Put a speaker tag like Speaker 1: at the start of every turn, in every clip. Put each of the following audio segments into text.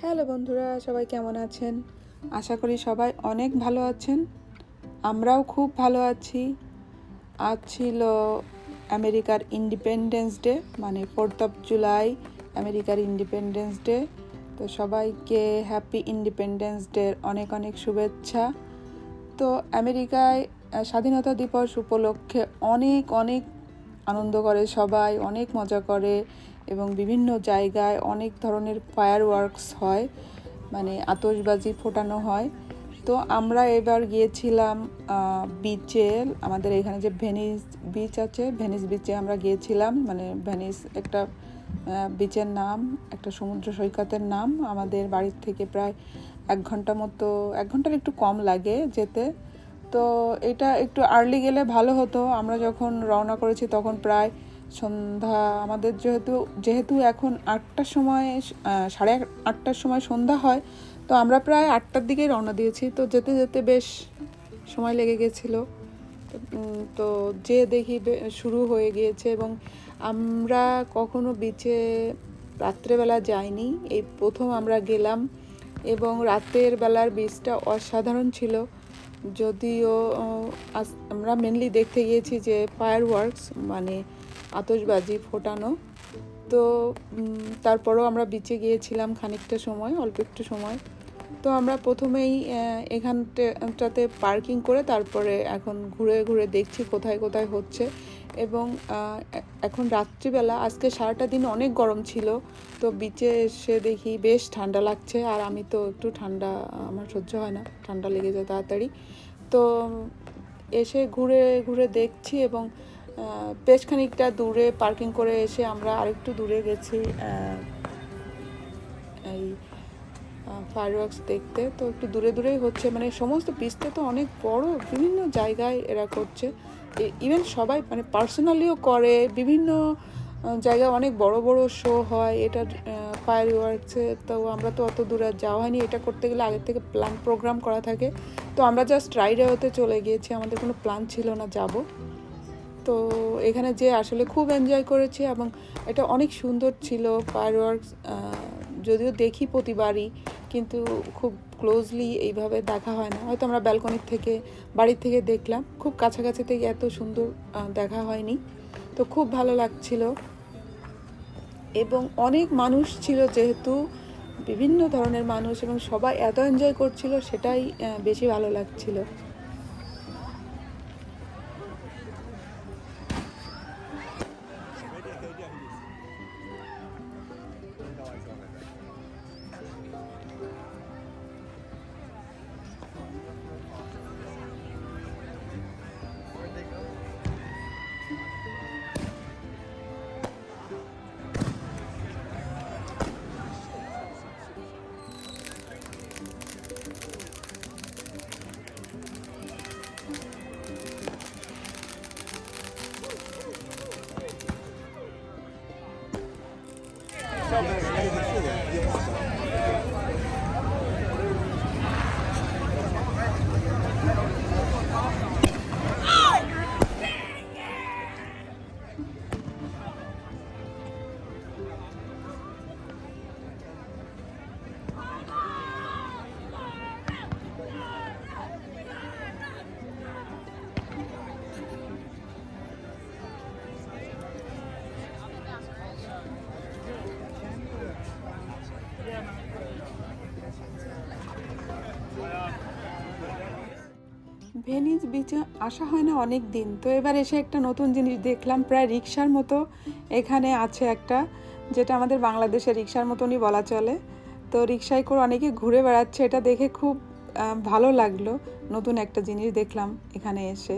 Speaker 1: Hello বন্ধুরা, সবাই কেমন আছেন? আশা করি সবাই অনেক ভালো আছেন। আমরাও খুব ভালো আছি। আজ ছিল আমেরিকার ইন্ডিপেন্ডেন্স ডে মানে ফোর্থ অফ জুলাই আমেরিকার ইন্ডিপেন্ডেন্স ডে তো সবাইকে হ্যাপি ইন্ডিপেন্ডেন্স ডের অনেক অনেক শুভেচ্ছা। তো আমেরিকায় স্বাধীনতা দিবস উপলক্ষে অনেক অনেক আনন্দ করে সবাই, অনেক মজা করে এবং বিভিন্ন জায়গায় অনেক ধরনের ফায়ার ওয়ার্কস হয় মানে আতশবাজি ফোটানো হয়। তো আমরা এবার গিয়েছিলাম বিচে আমাদের এখানে যে ভেনিস বিচ আছে ভেনিস বিচে আমরা গিয়েছিলাম মানে ভেনিস একটা বিচের নাম, একটা সমুদ্র সৈকতের নাম। আমাদের বাড়ির থেকে প্রায় এক ঘণ্টা মতো, এক ঘণ্টার একটু কম লাগে যেতে। তো এটা একটু আর্লি গেলে ভালো হতো। আমরা যখন রওনা করেছি তখন প্রায় সন্ধ্যা, আমাদের যেহেতু যেহেতু এখন আটটার সময় সাড়ে আট- আটটার সময় সন্ধ্যা হয়, তো আমরা প্রায় আটটার দিকেই রওনা দিয়েছি। তো যেতে যেতে বেশ সময় লেগে গেছিল। তো যে দেখি শুরু হয়ে গিয়েছে এবং আমরা কখনো বিচে রাত্রেবেলা যাইনি। এই প্রথম আমরা গেলাম এবং রাতের বেলার বীজটা অসাধারণ ছিল। যদিও আমরা মেনলি দেখতে গিয়েছি যে ফায়ার ওয়ার্কস মানে আতশবাজি ফোটানো। তো তারপরেও আমরা বিচে গিয়েছিলাম খানিকটা সময়, অল্প একটু সময়। তো আমরা প্রথমেই এখানটাতে পার্কিং করে তারপরে এখন ঘুরে ঘুরে দেখছি কোথায় কোথায় হচ্ছে। এবং এখন রাত্রিবেলা, আজকে সারাটা দিন অনেক গরম ছিল, তো বিচে এসে দেখি বেশ ঠান্ডা লাগছে, আর আমি তো একটু ঠান্ডা, আমার সহ্য হয় না, ঠান্ডা লেগে যায় তাড়াতাড়ি। তো, এসে ঘুরে ঘুরে দেখছি এবং বেশ খানিকটা দূরে পার্কিং করে এসে আমরা আরেকটু দূরে গেছি এই ফায়ারওয়ার্কস দেখতে। তো একটু দূরে দূরেই হচ্ছে মানে সমস্ত পিসটা তো অনেক বড়, বিভিন্ন জায়গায় এরা করছে। ইভেন সবাই মানে পার্সোনালিও করে, বিভিন্ন জায়গায় অনেক বড় বড় শো হয়, এটা ফায়ার ওয়ার্কসে তো আমরা তো অত দূরে যাওয়া হয়নি। এটা করতে গেলে আগের থেকে প্ল্যান প্রোগ্রাম করা থাকে। তো আমরা জাস্ট রাইডে হতে চলে গিয়েছি, আমাদের কোনো প্ল্যান ছিল না যাব। তো এখানে যে আসলে খুব এনজয় করেছি এবং এটা অনেক সুন্দর ছিল ফায়ার ওয়ার্কস যদিও দেখি প্রতিবারই কিন্তু খুব ক্লোজলি এইভাবে দেখা হয় না। হয়তো আমরা ব্যালকনির থেকে, বাড়ির থেকে দেখলাম। খুব কাছাকাছি থেকে এত সুন্দর দেখা হয়নি। তো খুব ভালো লাগছিল। এবং অনেক মানুষ ছিল যেহেতু বিভিন্ন ধরনের মানুষ এবং সবাই এত এনজয় করছিল, সেটাই বেশি ভালো লাগছিল। little bit. ভেনিস বিচে আসা হয় না অনেক দিন। তো এবার এসে একটা নতুন জিনিস দেখলাম, প্রায় রিক্সার মতো এখানে আছে একটা, যেটা আমাদের বাংলাদেশে রিক্সার মতনই বলা চলে। তো রিক্সায় করে অনেকে ঘুরে বেড়াচ্ছে, এটা দেখে খুব ভালো লাগল। নতুন একটা জিনিস দেখলাম এখানে এসে।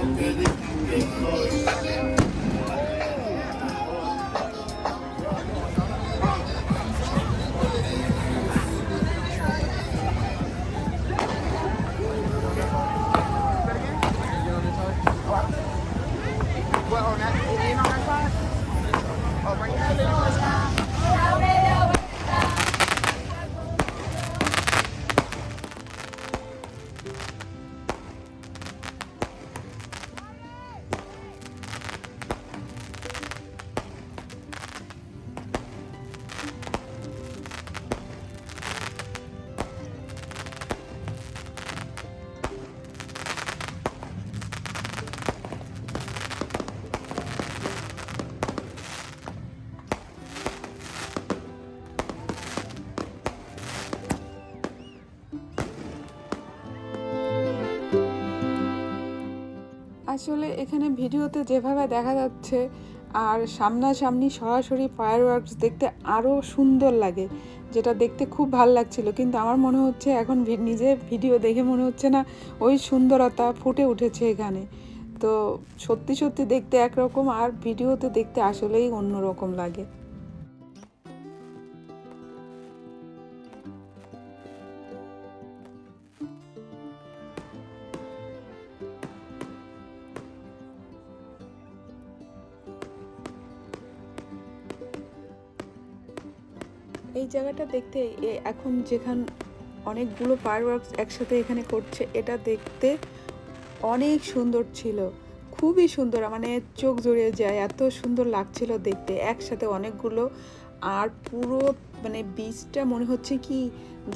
Speaker 1: I'll আসলে এখানে ভিডিওতে যেভাবে দেখা যাচ্ছে, আর সামনাসামনি সরাসরি ফায়ার ওয়ার্কস দেখতে আরও সুন্দর লাগে, যেটা দেখতে খুব ভালো লাগছিল। কিন্তু আমার মনে হচ্ছে এখন নিজে ভিডিও দেখে মনে হচ্ছে না, ওই সুন্দরতা ফুটে উঠেছে এখানে। তো সত্যি সত্যি দেখতে একরকম, আর ভিডিওতে দেখতে আসলেই অন্যরকম লাগে। এই জায়গাটা দেখতে এখন যেখান অনেকগুলো ফায়ারওয়ার্কস একসাথে এখানে করছে, এটা দেখতে অনেক সুন্দর ছিল। খুবই সুন্দর মানে চোখ জড়িয়ে যায়, এত সুন্দর লাগছিল দেখতে একসাথে অনেকগুলো। আর পুরো মানে বীজটা মনে হচ্ছে কি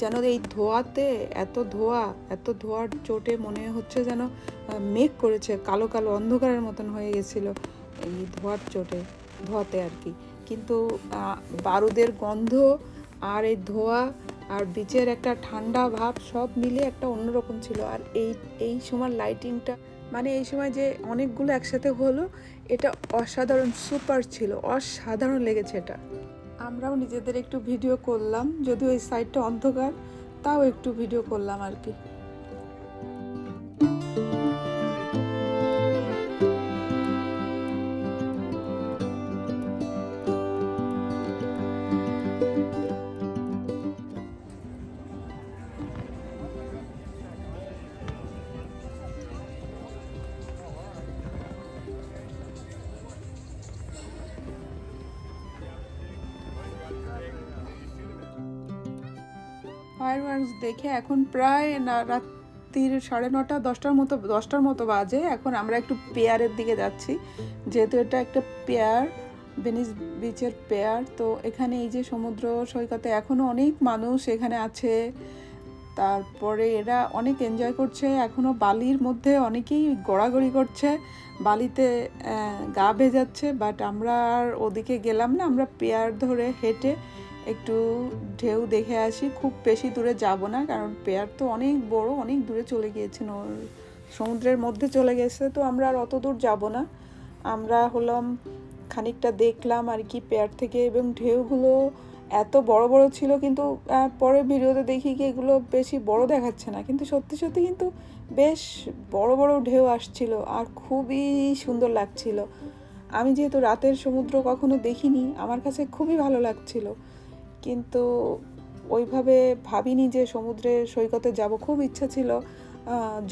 Speaker 1: যেন এই ধোয়াতে, এত ধোয়া, এত ধোয়ার চোটে মনে হচ্ছে যেন মেঘ করেছে, কালো কালো অন্ধকারের মতন হয়ে গেছিল এই ধোয়ার চোটে, ধোয়াতে আর কি। কিন্তু বারুদের গন্ধ আর এই ধোয়া আর বিচের একটা ঠান্ডা ভাব সব মিলে একটা অন্যরকম ছিল। আর এই এই সময় লাইটিংটা মানে এই সময় যে অনেকগুলো একসাথে হলো, এটা অসাধারণ সুপার ছিল, অসাধারণ লেগেছে এটা। আমরাও নিজেদের একটু ভিডিও করলাম, যদিও এই সাইডটা অন্ধকার, তাও একটু ভিডিও করলাম আর কি। ফায়ারওয়ার্কস দেখে এখন প্রায় না, রাত্রির সাড়ে নটা, দশটার মতো দশটার মতো বাজে। এখন আমরা একটু পেয়ারের দিকে যাচ্ছি। যেহেতু এটা একটা পেয়ার ভেনিস বিচের পেয়ার, তো এখানে এই যে সমুদ্র সৈকতে এখনও অনেক মানুষ এখানে আছে। তারপরে এরা অনেক এনজয় করছে। এখনও বালির মধ্যে অনেকেই গড়াগড়ি করছে। বালিতে গা ভেজাচ্ছে বাট আমরা আর ওদিকে গেলাম না। আমরা পেয়ার ধরে হেঁটে একটু ঢেউ দেখে আসি, খুব বেশি দূরে যাব না, কারণ পেয়ার তো অনেক বড়, অনেক দূরে চলে গিয়েছে সমুদ্রের মধ্যে চলে গেছে, তো আমরা আর অত দূর যাব না। আমরা হলাম, খানিকটা দেখলাম আর কি পেয়ার থেকে, এবং ঢেউগুলো এত বড় বড় ছিল, কিন্তু পরে ভিডিওতে দেখি কি এগুলো বেশি বড় দেখাচ্ছে না, কিন্তু সত্যি সত্যি কিন্তু বেশ বড় বড় ঢেউ আসছিল আর খুবই সুন্দর লাগছিল। আমি যেহেতু রাতের সমুদ্র কখনো দেখিনি, আমার কাছে খুবই ভালো লাগছিল। কিন্তু ওইভাবে ভাবিনি যে সমুদ্রে সৈকতে যাব। খুব ইচ্ছা ছিল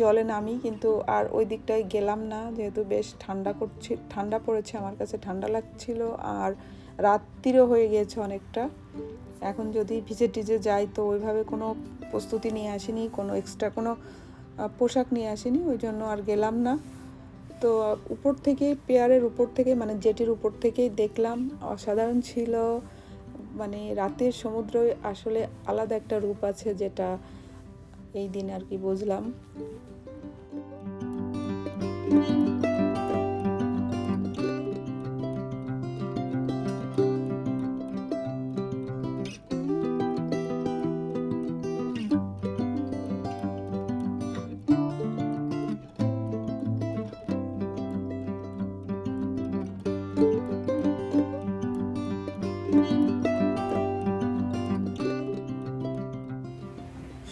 Speaker 1: জলে নামি, কিন্তু আর ওই দিকটায় গেলাম না। যেহেতু বেশ ঠান্ডা করছে, ঠান্ডা পড়েছে, আমার কাছে ঠান্ডা লাগছিল, আর রাত্রিরও হয়ে গিয়েছে অনেকটা। এখন যদি ভিজে টিজে যাই, তো ওইভাবে কোনো প্রস্তুতি নিয়ে আসিনি, কোনো এক্সট্রা কোনো পোশাক নিয়ে আসিনি, ওই জন্য আর গেলাম না। তো উপর থেকে পেয়ারের উপর থেকে মানে জেটির উপর থেকেই দেখলাম। অসাধারণ ছিল। মানে রাতের সমুদ্র আসলে আলাদা একটা রূপ আছে যেটা এই দিন আর কি বুঝলাম।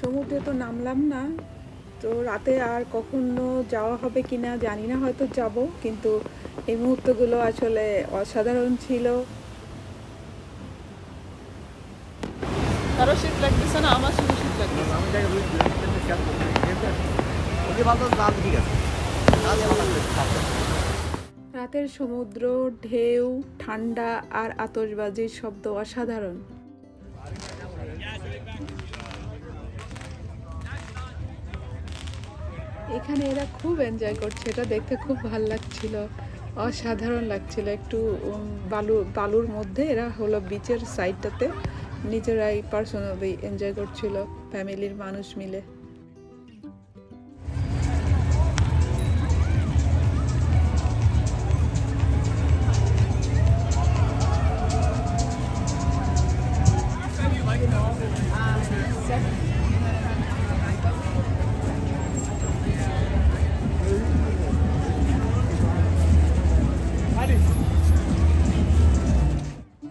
Speaker 1: সমুদ্রে তো নামলাম না তো রাতে আর কখনো যাওয়া হবে কি না জানি না হয়তো যাব কিন্তু এই মুহূর্তগুলো আসলে অসাধারণ ছিল। কারও শীত লাগতেছে না? আমার শুধু শীত লাগতেছে।
Speaker 2: আমি ওকে ভালো ঠিক আছে।
Speaker 1: রাতের সমুদ্র ঢেউ ঠান্ডা আর আতশবাজির শব্দ অসাধারণ। এখানে এরা খুব এনজয় করছে, এটা দেখতে খুব ভালো লাগছিল, অসাধারণ লাগছিল। একটু বালু, বালুর মধ্যে এরা হলো বিচের সাইডটাতে নিজেরাই পার্সোনালি এনজয় করছিল ফ্যামিলির মানুষ মিলে।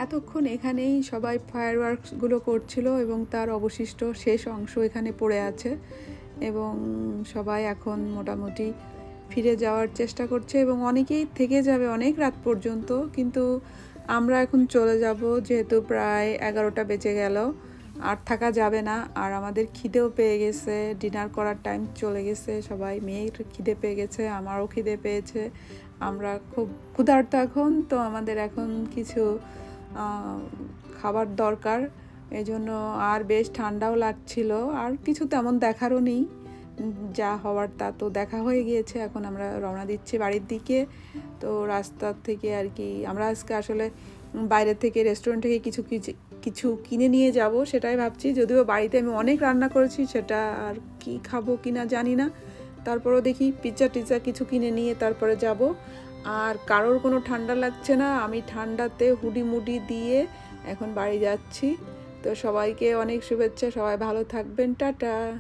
Speaker 1: এতক্ষণ এখানেই সবাই ফায়ার ওয়ার্কসগুলো করছিল এবং তার অবশিষ্ট শেষ অংশ এখানে পড়ে আছে এবং সবাই এখন মোটামুটি ফিরে যাওয়ার চেষ্টা করছে এবং অনেকেই থেকে যাবে অনেক রাত পর্যন্ত, কিন্তু আমরা এখন চলে যাব যেহেতু প্রায় এগারোটা বেজে গেল। আর থাকা যাবে না, আর আমাদের খিদেও পেয়ে গেছে, ডিনার করার টাইম চলে গেছে, সবাই মেয়ের খিদে পেয়ে গেছে, আমারও খিদে পেয়েছে। আমরা খুব ক্ষুধার্ত এখন, তো আমাদের এখন কিছু খাবার দরকার। এই জন্য আর বেশ ঠান্ডাও লাগছিল। আর কিছু তেমন দেখারও নেই। যা হওয়ার তা তো দেখা হয়ে গিয়েছে। এখন আমরা রওনা দিচ্ছি বাড়ির দিকে। তো রাস্তার থেকে আর কি আমরা আজকে আসলে বাইরে থেকে রেস্টুরেন্ট থেকে কিছু কিছু কিনে নিয়ে যাব সেটাই ভাবছি। যদিও বাড়িতে আমি অনেক রান্না করেছি, সেটা আর কি খাব কিনা জানি না। তারপরেও দেখি পিৎজা টিজ্জা কিছু কিনে নিয়ে তারপরে যাব। আর কারোর কোনো ঠান্ডা লাগছে না। আমি ঠান্ডাতে হুডি মুডি দিয়ে এখন বাড়ি যাচ্ছি। তো সবাইকে অনেক শুভেচ্ছা। সবাই ভালো থাকবেন। টাটা।